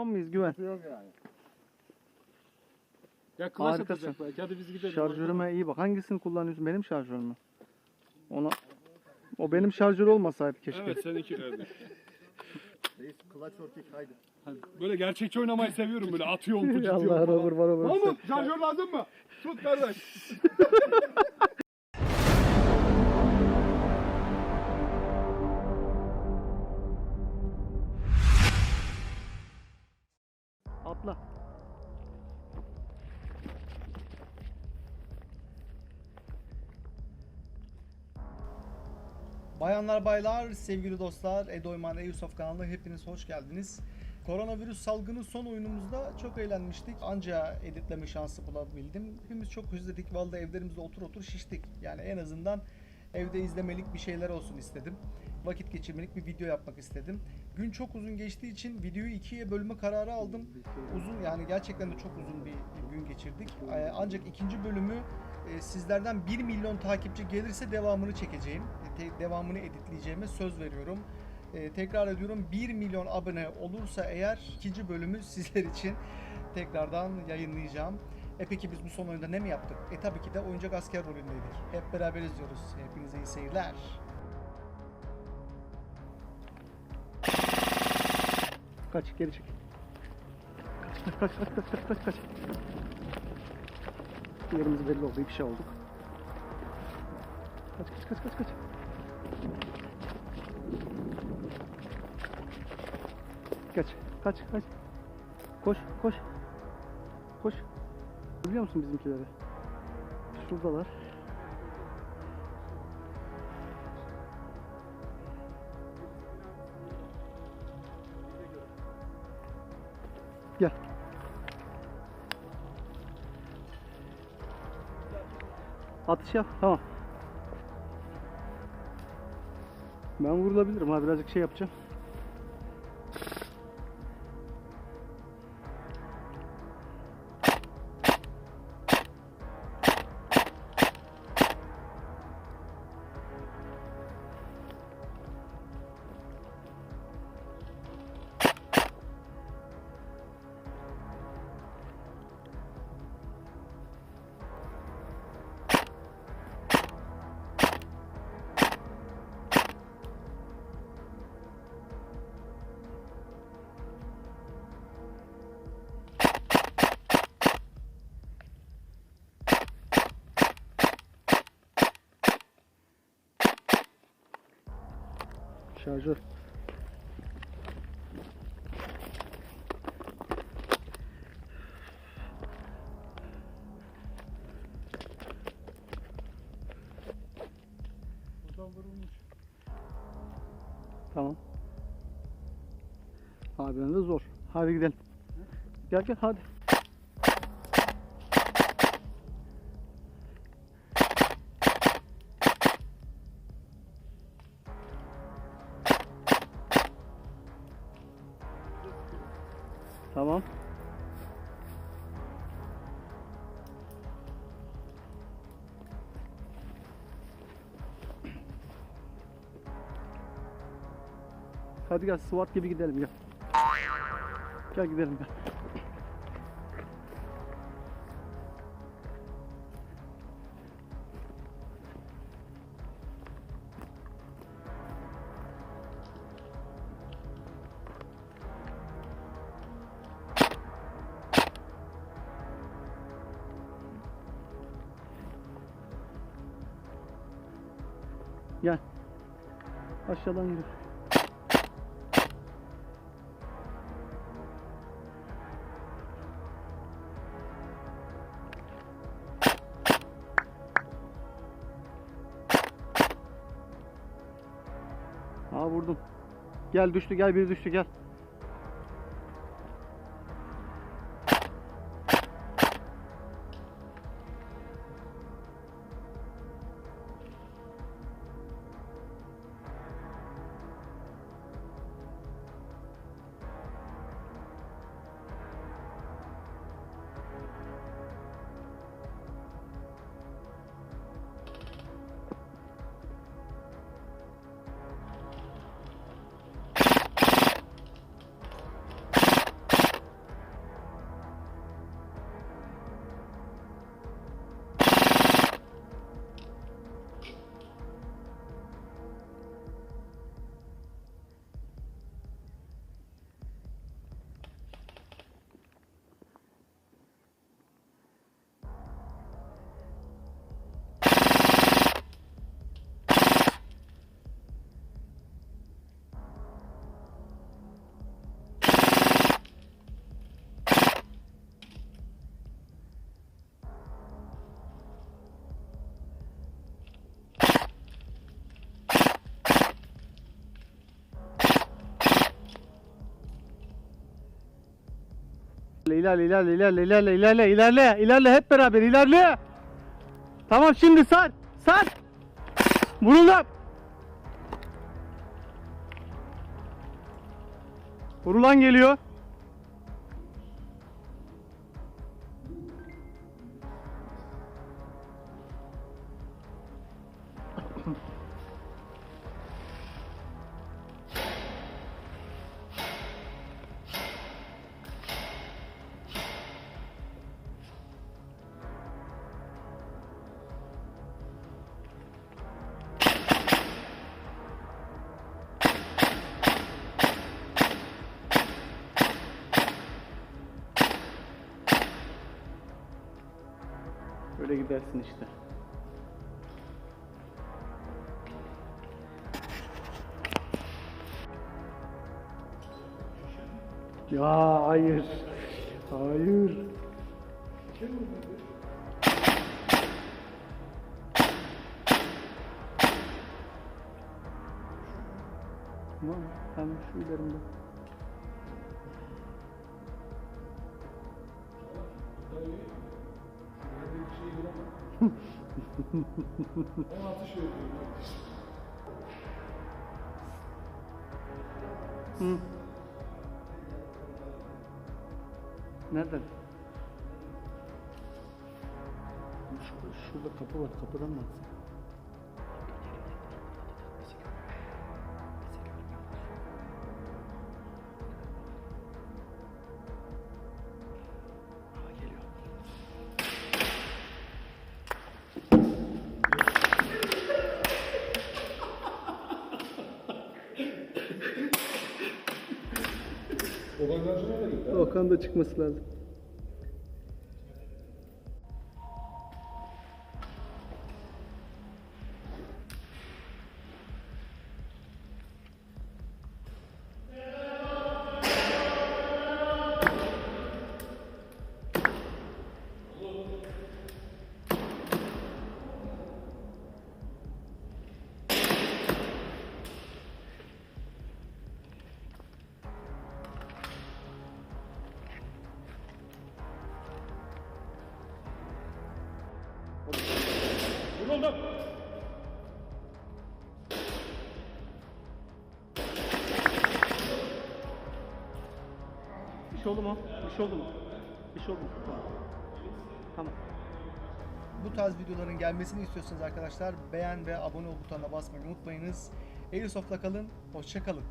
Tamam mıyız güven? Yok yani. Ya kılaç Harikasın. atacak belki. Hadi biz gidelim. Şarjörüme iyi bak. Hangisini kullanıyorsun? Benim şarjörüm mü? Ona o benim şarjör olmasaydı keşke. Evet seninki kardeş. Reis orkik haydi. Böyle gerçekçi oynamayı seviyorum böyle atıyorum tutuyorum Allah razı var Mahmut şarjör lazım mı? Tut kardeş. Bayanlar baylar, sevgili dostlar, Edoyman Eyüsof kanalına hepiniz hoş geldiniz. Koronavirüs salgını son oyunumuzda çok eğlenmiştik. Anca editleme şansı bulabildim. Hepimiz çok özledik. Vallahi evlerimizde otur otur şiştik. Yani en azından evde izlemelik bir şeyler olsun istedim. Vakit geçirmelik bir video yapmak istedim. Gün çok uzun geçtiği için videoyu ikiye bölme kararı aldım. Uzun yani gerçekten de çok uzun bir gün geçirdik. Ee, Ancak ikinci bölümü e, sizlerden 1 milyon takipçi gelirse devamını çekeceğim. Devamını editleyeceğime söz veriyorum. E, tekrar ediyorum 1 milyon abone olursa eğer ikinci bölümü sizler için tekrardan yayınlayacağım. E peki biz bu son oyunda ne mi yaptık? E tabii ki de oyuncak asker rolündeydik. Hep beraber izliyoruz. Hepinize iyi seyirler. Kaç geri çek. Kaç kaç kaç kaç kaç kaç. Yerimiz belli oldu. Bir şey olduk. Kaç kaç kaç kaç kaç. Kaç kaç kaç. Koş koş. Koş. Biliyor musun bizimkileri? Şuradalar. Gel. Atış yap. Tamam. Ben vurulabilirim ha birazcık şey yapacağım. Şarjör. Tamam. Harbiden de zor. Hadi gidelim. Gel gel hadi. Tamam. Hadi gel SWAT gibi gidelim gel. Gel gidelim gel. Aşağıdan yürü. Aa vurdum. Gel düştü gel biri düştü gel. İlerle ilerle ilerle ilerle ilerle ilerle ilerle hep beraber ilerle. Tamam şimdi sar sar. Vurun lan. Vurulan geliyor. Böyle gidersin işte. Ya hayır. Hayır. Tamam, tam şu ilerimde. Hı. Nereden? Şurada, şurada kapı var. Kapıdan mı atsın? Okan da çıkması lazım. Vuruldum. Bir şey oldu mu? Bir şey oldu mu? Bir şey oldu mu? Tamam. Tamam. Bu tarz videoların gelmesini istiyorsanız arkadaşlar beğen ve abone ol butonuna basmayı unutmayınız. Airsoft'la kalın, hoşça kalın.